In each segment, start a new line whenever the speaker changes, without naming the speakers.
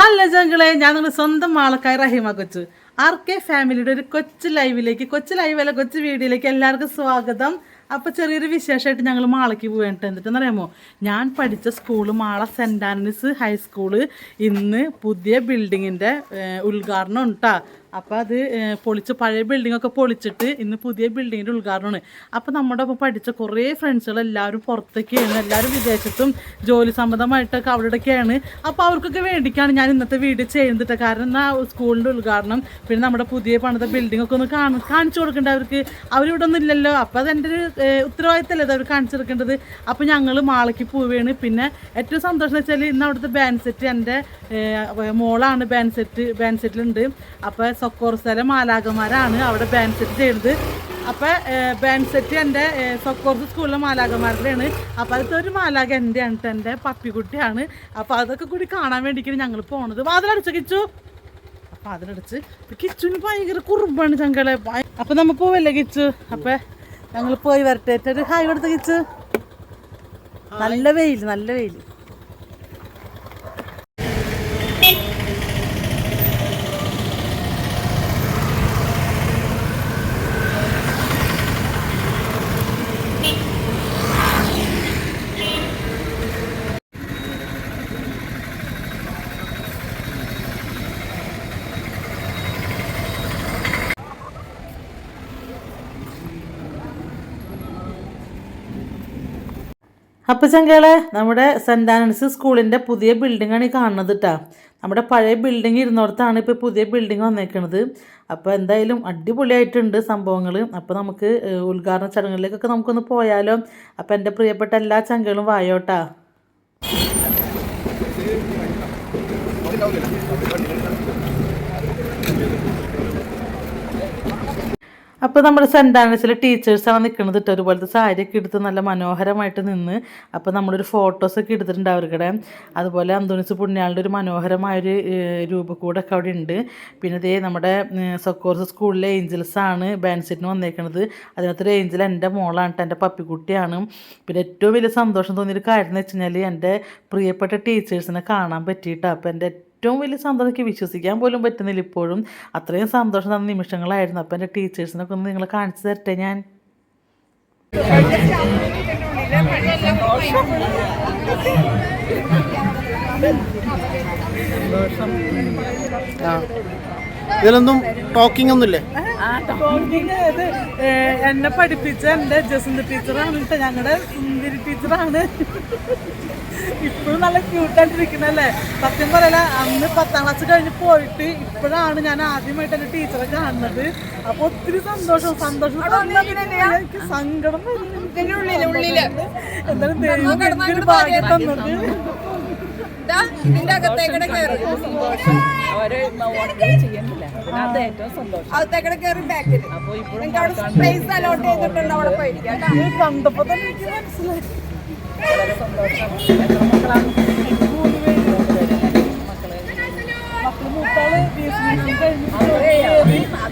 Hello ജംഗിളെ ഞാൻ നിങ്ങളുടെ സ്വന്തം ആൾക്കാർ റഹീമ കൊച്ചു. ആർ കെ ഫാമിലിയുടെ ഒരു കൊച്ചു ലൈവിലേക്ക് കൊച്ചു ലൈവല്ല കൊച്ചു വീഡിയോയിലേക്ക് എല്ലാവർക്കും സ്വാഗതം. അപ്പോൾ ചെറിയൊരു വിശേഷമായിട്ട് ഞങ്ങൾ മാളയ്ക്ക് പോയിട്ട് എന്നിട്ടെന്ന് അറിയാമോ ഞാൻ പഠിച്ച school Mala Saint Andrews high school ഇന്ന് പുതിയ ബിൽഡിങ്ങിന്റെ ഉദ്ഘാടനം ഉണ്ടാ? അപ്പോൾ അത് പൊളിച്ച് പഴയ ബിൽഡിംഗ് ഒക്കെ പൊളിച്ചിട്ട് ഇന്ന് പുതിയ ബിൽഡിങ്ങിന്റെ ഉദ്ഘാടനമാണ്. അപ്പോൾ നമ്മുടെ ഒപ്പം പഠിച്ച കുറേ ഫ്രണ്ട്സുകൾ എല്ലാവരും പുറത്തേക്കാണ് എല്ലാവരും വിദേശത്തും ജോലി സംബന്ധമായിട്ടൊക്കെ അവിടെയൊക്കെയാണ്. അപ്പോൾ അവർക്കൊക്കെ വേണ്ടിക്കാണ് ഞാൻ ഇന്നത്തെ വീഡിയോ ചെയ്യുന്നത് കാരണം എന്നാൽ സ്കൂളിന്റെ ഉദ്ഘാടനം പിന്നെ നമ്മുടെ പുതിയ പണിത ബിൽഡിംഗ് ഒക്കെ ഒന്ന് കാണും കാണിച്ചു കൊടുക്കേണ്ട അവർക്ക്? അവരിവിടെ ഒന്നും ഇല്ലല്ലോ. അപ്പോൾ അതെന്റെ ഒരു ഉത്തരവാദിത്തമല്ലേ അത് അവർ കാണിച്ചു കൊടുക്കേണ്ടത്? അപ്പോൾ ഞങ്ങൾ മാളയ്ക്ക് പോവുകയാണ്. പിന്നെ ഏറ്റവും സന്തോഷം എന്ന് വെച്ചാൽ ഇന്ന് അവിടുത്തെ ബാൻഡ് സെറ്റ് എന്റെ മോളാണ് ബാൻസെറ്റ് ബാൻസെറ്റിലുണ്ട് അപ്പോൾ സൊക്കോർ സ്ഥലം മാലാകന്മാരാണ് അവിടെ ബാൻഡ് സെറ്റ് ചെയ്യുന്നത് അപ്പോൾ ബാൻഡ് സെറ്റ് എന്റെ സൊക്കോർസ് സ്കൂളിലെ മാലാകന്മാരുടെയാണ് അപ്പോൾ അതിലത്തെ ഒരു മാലാക എന്റെ ആണ് ട്ടോ, എന്റെ പപ്പിക്കുട്ടിയാണ്. അപ്പോൾ അതൊക്കെ കൂടി കാണാൻ വേണ്ടിയിട്ടാണ് ഞങ്ങൾ പോണത്. വാതിലടച്ചു കിച്ചു? അപ്പോൾ അതിലടച്ച് കിച്ചുവിന് ഭയങ്കര കുറുമ്പാണ് ചങ്കളെ. അപ്പോൾ നമ്മൾ പോവല്ലേ കിച്ചു? അപ്പോൾ ഞങ്ങൾ പോയി വരട്ടെ. ഒരു ഹായ് കൊടുത്ത കിച്ചു? നല്ല വെയിൽ നല്ല വെയിൽ അപ്പോൾ ചങ്കളെ നമ്മുടെ സെന്റ് ആനൻസ് സ്കൂളിന്റെ പുതിയ ബിൽഡിങ്ങാണ് ഈ കാണുന്നത് കേട്ടോ നമ്മുടെ പഴയ ബിൽഡിംഗ് ഇരുന്നോടത്താണ് ഇപ്പോൾ പുതിയ ബിൽഡിംഗ് വന്നേക്കണത്. അപ്പോൾ എന്തായാലും അടിപൊളിയായിട്ടുണ്ട് സംഭവങ്ങൾ അപ്പോൾ നമുക്ക് ഉദ്ഘാടന ചടങ്ങുകളിലേക്കൊക്കെ നമുക്കൊന്ന് പോയാലോ? അപ്പോൾ എന്റെ പ്രിയപ്പെട്ട എല്ലാ ചങ്കളും വായോട്ടാ. അപ്പോൾ നമ്മുടെ സെന്റ് ആൻഡ്രസിലെ ടീച്ചേഴ്സാണ് നിൽക്കുന്നത് കേട്ടോ ഒരുപോലത്തെ സാരിയൊക്കെ എടുത്ത് നല്ല മനോഹരമായിട്ട് നിന്ന് അപ്പോൾ നമ്മളൊരു ഫോട്ടോസൊക്കെ എടുത്തിട്ടുണ്ട് അവരുടെ അതുപോലെ അന്തോണിസ് പുണ്യാളുടെ ഒരു മനോഹരമായൊരു രൂപക്കൂടൊക്കെ അവിടെ ഉണ്ട്. പിന്നെ ഇതേ നമ്മുടെ സക്കോർസ് സ്കൂളിലെ ഏഞ്ചൽസാണ് ബാൻഡ് സെറ്റിന് വന്നേക്കുന്നത് അതിനകത്തൊരു ഏഞ്ചൽ എന്റെ മോളാണ് ട്ടോ, എന്റെ പപ്പിക്കുട്ടിയാണ്. പിന്നെ ഏറ്റവും വലിയ സന്തോഷം തോന്നിയൊരു കാര്യം എന്ന് വെച്ച് കഴിഞ്ഞാൽ എന്റെ പ്രിയപ്പെട്ട ടീച്ചേഴ്സിനെ കാണാൻ പറ്റിയിട്ടാണ് അപ്പോൾ എന്റെ ഏറ്റവും വലിയ സന്തോഷം എനിക്ക് വിശ്വസിക്കാൻ പോലും പറ്റുന്നില്ല ഇപ്പോഴും. അത്രയും സന്തോഷം തന്ന നിമിഷങ്ങളായിരുന്നു. അപ്പം എന്റെ ടീച്ചേഴ്സിനൊക്കെ ഒന്ന് നിങ്ങൾ കാണിച്ചു തരട്ടെ ഞാൻ?
ഇതിലൊന്നും ടോക്കിംഗ് ഒന്നുമില്ലേ?
എന്നെ പഠിപ്പിച്ച എന്റെ ജസന്ത് ടീച്ചറാണ് കേട്ടോ. ഞങ്ങളുടെ സുന്ദരി ടീച്ചറാണ്. ഇപ്പോഴും നല്ല ക്യൂട്ടായിട്ടിരിക്കുന്നല്ലേ സത്യം പറയല അന്ന് പത്താം ക്ലാസ് കഴിഞ്ഞ് പോയിട്ട് ഇപ്പോഴാണ് ഞാൻ ആദ്യമായിട്ട് എന്റെ ടീച്ചറെ കാണുന്നത്. അപ്പൊ ഒത്തിരി സന്തോഷം സന്തോഷം എനിക്ക് സങ്കടം. എന്തായാലും ദൈവം എനിക്കൊരു ഭാഗ്യം തന്നത്.
ഇതിന്റെ അകത്തേക്കടെ കയറി അകത്തേക്കടെ കയറി ബാക്കിൽ നിങ്ങൾക്ക് അവിടെ സ്പേസ് അലോട്ട് ചെയ്തിട്ടുണ്ട് അവിടെ പോയിരിക്കാം.
ഇത് കണ്ടപ്പോ തന്നെ എനിക്ക് മനസ്സിലായി.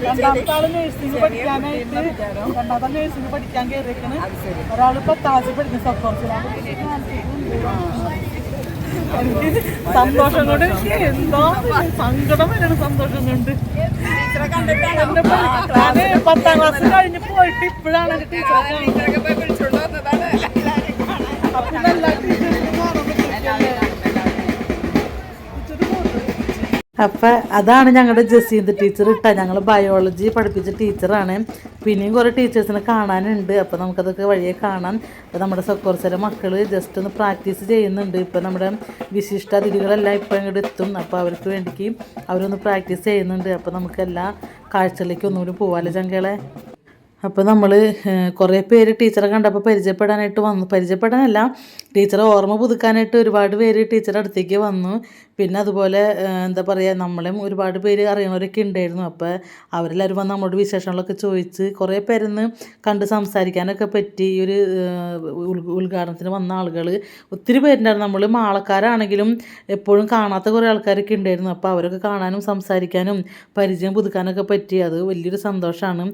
രണ്ടാമത്തെ ആൾ നഴ്സിംഗ് പഠിക്കാനായിട്ട് രണ്ടാമത്തെ നഴ്സിംഗ് പഠിക്കാൻ കയറിയേക്കണ് ഒരാൾ പത്താം ക്ലാസ്സിൽ പഠിക്കുന്ന സബ്കോൺസിലാണ് എനിക്ക് സന്തോഷം കൊണ്ട് എനിക്ക് എന്തോ സങ്കടം വരണം സന്തോഷം കൊണ്ട്. പത്താം ക്ലാസ് കഴിഞ്ഞ് പോയിട്ട് ഇപ്പോഴാണ് ടീച്ചർ ടീച്ചറെ കാണുന്നത്.
ടീച്ചറൊക്കെ
അപ്പം അതാണ് ഞങ്ങളുടെ ജസീന്ത് ടീച്ചർ ഇട്ട. ഞങ്ങൾ ബയോളജി പഠിപ്പിച്ച ടീച്ചറാണ് പിന്നെയും കുറേ ടീച്ചേഴ്സിനെ കാണാനുണ്ട്. അപ്പോൾ നമുക്കതൊക്കെ വഴിയെ കാണാം. അപ്പോൾ നമ്മുടെ സക്കോർച്ചര മക്കൾ ജസ്റ്റ് ഒന്ന് പ്രാക്ടീസ് ചെയ്യുന്നുണ്ട്. ഇപ്പോൾ നമ്മുടെ വിശിഷ്ട അതിഥികളെല്ലാം ഇപ്പോൾ ഇങ്ങോട്ട് എത്തും. അപ്പോൾ അവർക്ക് വേണ്ടിക്ക് അവരൊന്ന് പ്രാക്ടീസ് ചെയ്യുന്നുണ്ട്. അപ്പോൾ നമുക്കെല്ലാ കാഴ്ചയിലേക്ക് ഒന്നുകൂടി പോവാലോ ചങ്കളെ? അപ്പോൾ നമ്മൾ കുറേ പേര് ടീച്ചറെ കണ്ടപ്പോൾ പരിചയപ്പെടാനായിട്ട് വന്നു. പരിചയപ്പെടാനല്ല ടീച്ചറെ ഓർമ്മ പുതുക്കാനായിട്ട് ഒരുപാട് പേര് ടീച്ചറുടെ അടുത്തേക്ക് വന്നു. പിന്നെ അതുപോലെ എന്താ പറയുക നമ്മളും ഒരുപാട് പേര് അറിയണവരൊക്കെ ഉണ്ടായിരുന്നു അപ്പോൾ അവരെല്ലാവരും വന്ന് നമ്മളോട് വിശേഷങ്ങളൊക്കെ ചോദിച്ച് കുറേ പേരെന്ന് കണ്ട് സംസാരിക്കാനൊക്കെ പറ്റി. ഈ ഒരു ഉദ്ഘാടനത്തിന് വന്ന ആളുകൾ ഒത്തിരി പേരുണ്ടായിരുന്നു. നമ്മൾ മാളക്കാരാണെങ്കിലും എപ്പോഴും കാണാത്ത കുറേ ആൾക്കാരൊക്കെ ഉണ്ടായിരുന്നു അപ്പോൾ അവരൊക്കെ കാണാനും സംസാരിക്കാനും പരിചയം പുതുക്കാനൊക്കെ പറ്റി. അത് വലിയൊരു സന്തോഷമാണ്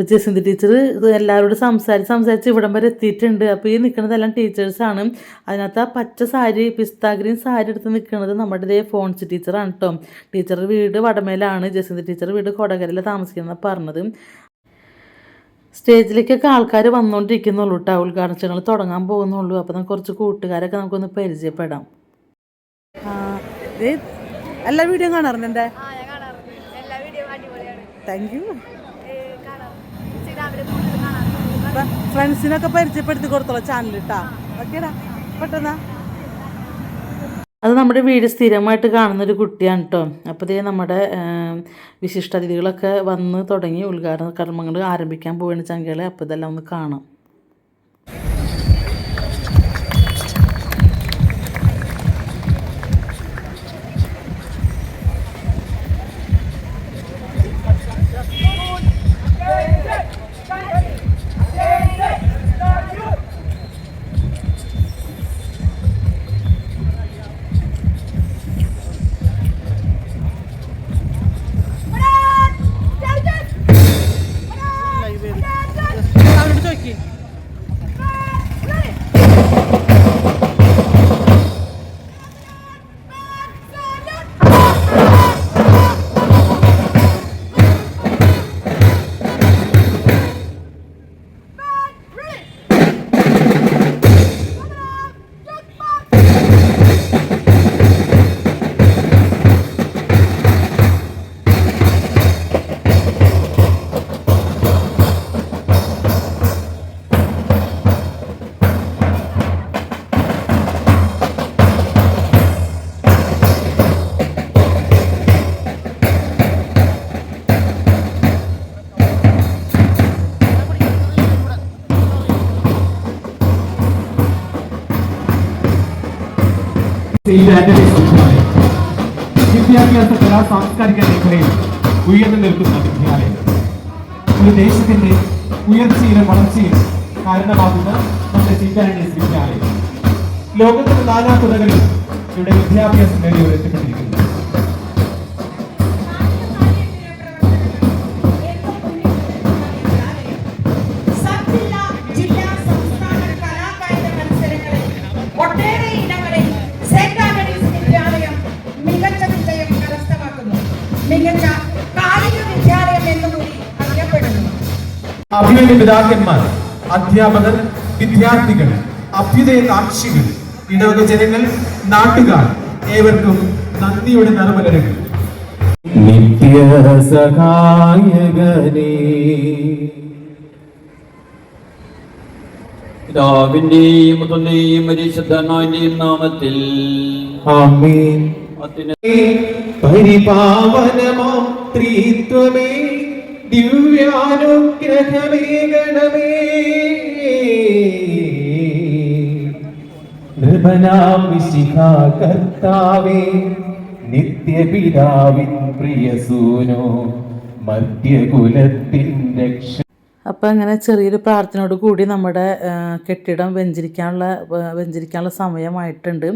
അപ്പോൾ ജസിന്തി ടീച്ചർ എല്ലാവരോടും സംസാരിച്ച് സംസാരിച്ച് ഇവിടം വരെ എത്തിയിട്ടുണ്ട്. അപ്പോൾ ഈ നിൽക്കുന്നതെല്ലാം ടീച്ചേഴ്സാണ്. അതിനകത്ത് ആ പച്ച സാരി പിസ്ത ഗ്രീൻ സാരി എടുത്ത് നിൽക്കുന്നത് നമ്മുടെ ഇതേ ഫോൺസ് ടീച്ചറാണ് കേട്ടോ ടീച്ചർ വീട് വടമേലാണ്. ജസിന്തി ടീച്ചർ വീട് കൊടകരയിൽ താമസിക്കുന്നത് പറഞ്ഞത്. സ്റ്റേജിലേക്കൊക്കെ ആൾക്കാർ വന്നുകൊണ്ടിരിക്കുന്നുള്ളൂ കേട്ടോ ഉദ്ഘാടനങ്ങൾ തുടങ്ങാൻ പോകുന്നുള്ളൂ. അപ്പോൾ നമുക്ക് കുറച്ച് കൂട്ടുകാരൊക്കെ നമുക്കൊന്ന് പരിചയപ്പെടാം. എല്ലാ വീഡിയോ കാണാറുണ്ട് എന്റെ
ആ ഞാൻ കാണാറുണ്ട്. എല്ലാ വീഡിയോ അടിപൊളിയാണ്.
താങ്ക് യു
ഏ, കാണാറുണ്ട് ഇൻസ്റ്റാഗ്രാമിൽ കൂടുതൽ കാണാറുണ്ട്
ഫ്രണ്ട്സിനൊക്കെ പരിചയപ്പെടുത്തി കൊടുത്തോളാം ചാനൽ ഇട്ടാ. ഓക്കേടാ. പെട്ടെന്നാ. അത് നമ്മുടെ വീട് സ്ഥിരമായിട്ട് കാണുന്നൊരു കുട്ടിയാണ് കേട്ടോ അപ്പോൾ ഇതേ നമ്മുടെ വിശിഷ്ടാതിഥികളൊക്കെ വന്ന് തുടങ്ങി ഉദ്ഘാടന കർമ്മങ്ങൾ ആരംഭിക്കാൻ പോവുകയാണ് ചങ്കകളെ അപ്പോൾ ഇതെല്ലാം ഒന്ന് കാണാം.
വിദ്യാഭ്യാസ കലാ സാംസ്കാരിക മേഖലയിൽ ഉയർന്നു നിൽക്കുന്ന വിദ്യാലയം ഒരു ദേശത്തിന്റെ ഉയർച്ചയിലും വളർച്ചയിലും കാരണമാകുന്ന നമ്മുടെ ആന്റണീസ് വിദ്യാലയം. ലോകത്തിന്റെ നാലാം തുറകളിൽ ഇവിടെ വിദ്യാഭ്യാസം നേടിയവർ എത്തിപ്പെട്ടിരിക്കുന്നു. അഭിനന്ദ പിതാക്കന്മാർ അധ്യാപകർ വിദ്യാർത്ഥികൾ അഭ്യുദയ കാക്ഷികൾ ഇടവക ജനങ്ങൾ നാട്ടുകാർ ഏവർക്കും നന്ദിയുടെ നിറമലരുകൾ. നിത്യ സഹായകനേ
പിതാവിന്റെയും പുത്രന്റെയും പരിശുദ്ധനാന്റെയും നാമത്തിൽ.
പരിപാവനമാം ത്രിത്വമേ. ദിവ്യാനുഗ്രഹമേ ഗണമേ നൃപനാം വിശിഖ കർത്താവേ നിത്യപിതാവിൻ പ്രിയസൂനോ മധ്യകുലത്തിൻ രക്ഷ
അപ്പോൾ അങ്ങനെ ചെറിയൊരു പ്രാർത്ഥനയോട് കൂടി നമ്മുടെ കെട്ടിടം വെഞ്ചരിക്കാനുള്ള വെഞ്ചരിക്കാനുള്ള സമയമായിട്ടുണ്ട്.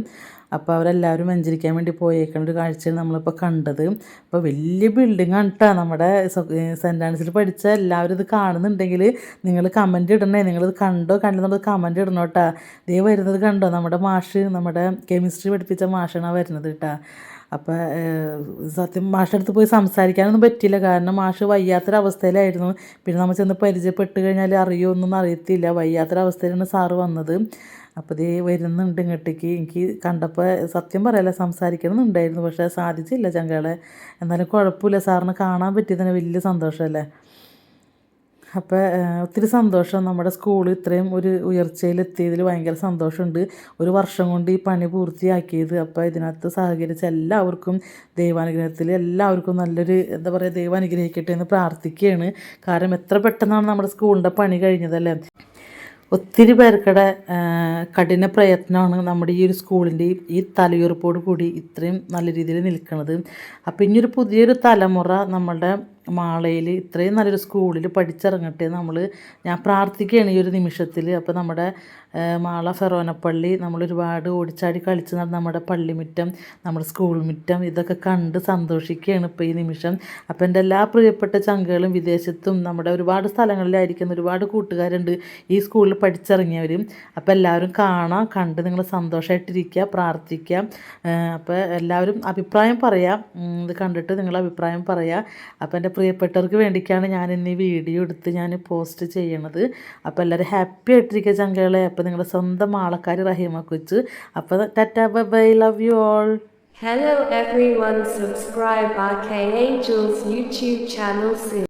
അപ്പോൾ അവരെല്ലാവരും വെഞ്ചരിക്കാൻ വേണ്ടി പോയേക്കുന്ന ഒരു കാഴ്ചയാണ് നമ്മളിപ്പോൾ കണ്ടത്. അപ്പോൾ വലിയ ബിൽഡിംഗ് ആണ് കേട്ടോ നമ്മുടെ സെന്റ് സെന്റ് ആൻസിൽ പഠിച്ച എല്ലാവരും ഇത് കാണുന്നുണ്ടെങ്കിൽ നിങ്ങൾ കമന്റ് ഇടണേ. നിങ്ങളിത് കണ്ടോ? കണ്ടോ നമ്മൾ കമന്റ് ഇടണം കേട്ടോ ദേ വരുന്നത് കണ്ടോ? നമ്മുടെ മാഷ് നമ്മുടെ കെമിസ്ട്രി പഠിപ്പിച്ച മാഷാണ് വരുന്നത് കേട്ടോ അപ്പോൾ സത്യം മാഷടുത്ത് പോയി സംസാരിക്കാനൊന്നും പറ്റിയില്ല. കാരണം മാഷ് വയ്യാത്തൊരവസ്ഥയിലായിരുന്നു. പിന്നെ നമ്മൾ ചെന്ന് പരിചയപ്പെട്ട് കഴിഞ്ഞാൽ അറിയുമോ ഒന്നും അറിയത്തില്ല. വയ്യാത്തൊരവസ്ഥയിലാണ് സാറ് വന്നത്. അപ്പോൾ ഇതേ വരുന്നുണ്ട് ഇങ്ങോട്ടേക്ക്. എനിക്ക് കണ്ടപ്പോൾ സത്യം പറയല്ല സംസാരിക്കണമെന്നുണ്ടായിരുന്നു പക്ഷേ സാധിച്ചില്ല ചങ്കാളെ. എന്നാലും കുഴപ്പമില്ല സാറിന് കാണാൻ പറ്റിയതിന് വലിയ സന്തോഷമല്ലേ? അപ്പോൾ ഒത്തിരി സന്തോഷം. നമ്മുടെ സ്കൂൾ ഇത്രയും ഒരു ഉയർച്ചയിലെത്തിയതിൽ ഭയങ്കര സന്തോഷമുണ്ട്. ഒരു വർഷം കൊണ്ട് ഈ പണി പൂർത്തിയാക്കിയത്. അപ്പോൾ ഇതിനകത്ത് സഹകരിച്ച എല്ലാവർക്കും ദൈവാനുഗ്രഹത്തിൽ എല്ലാവർക്കും നല്ലൊരു എന്താ പറയുക ദൈവം അനുഗ്രഹിക്കട്ടെ എന്ന് പ്രാർത്ഥിക്കുകയാണ്. കാരണം എത്ര പെട്ടെന്നാണ് നമ്മുടെ സ്കൂളിന്റെ പണി കഴിഞ്ഞതല്ലേ? ഒത്തിരി പേർക്കടെ കഠിന പ്രയത്നമാണ് നമ്മുടെ ഈ ഒരു സ്കൂളിന്റെ ഈ തലയുറപ്പോട് കൂടി ഇത്രയും നല്ല രീതിയിൽ നിൽക്കുന്നത് അപ്പോൾ ഇനിയൊരു പുതിയൊരു തലമുറ നമ്മളുടെ മാളയിൽ ഇത്രയും നല്ലൊരു സ്കൂളിൽ പഠിച്ചിറങ്ങട്ടെ നമ്മൾ ഞാൻ പ്രാർത്ഥിക്കുകയാണ് ഈ ഒരു നിമിഷത്തിൽ അപ്പോൾ നമ്മുടെ മാള ഫെറോനപ്പള്ളി നമ്മൾ ഒരുപാട് ഓടിച്ചാടി കളിച്ച് നടന്ന നമ്മുടെ പള്ളിമുറ്റം നമ്മുടെ സ്കൂൾ മുറ്റം ഇതൊക്കെ കണ്ട് സന്തോഷിക്കുകയാണ് ഇപ്പോൾ ഈ നിമിഷം. അപ്പോൾ എന്റെ എല്ലാ പ്രിയപ്പെട്ട ചങ്കുകളും വിദേശത്തും നമ്മുടെ ഒരുപാട് സ്ഥലങ്ങളിലായിരിക്കുന്ന ഒരുപാട് കൂട്ടുകാരുണ്ട് ഈ സ്കൂളിൽ പഠിച്ചിറങ്ങിയവരും. അപ്പോൾ എല്ലാവരും കാണാം കണ്ട് നിങ്ങൾ സന്തോഷമായിട്ടിരിക്കുക പ്രാർത്ഥിക്കുക. അപ്പോൾ എല്ലാവരും അഭിപ്രായം പറയാം. ഇത് കണ്ടിട്ട് നിങ്ങൾ അഭിപ്രായം പറയാം. അപ്പോൾ എന്റെ പ്രിയപ്പെട്ടവർക്ക് വേണ്ടിയിട്ടാണ് ഞാൻ ഇന്ന് ഈ വീഡിയോ എടുത്ത് ഞാൻ പോസ്റ്റ് ചെയ്യണത്. അപ്പോൾ എല്ലാവരും ഹാപ്പി ആയിട്ടിരിക്കുക ചങ്കകളെ അപ്പോൾ നിങ്ങളുടെ സ്വന്തം ആൾക്കാർ റഹീമ അപ്പോൾ tata bye love you all
Hello everyone subscribe RK Angels YouTube channel. soon.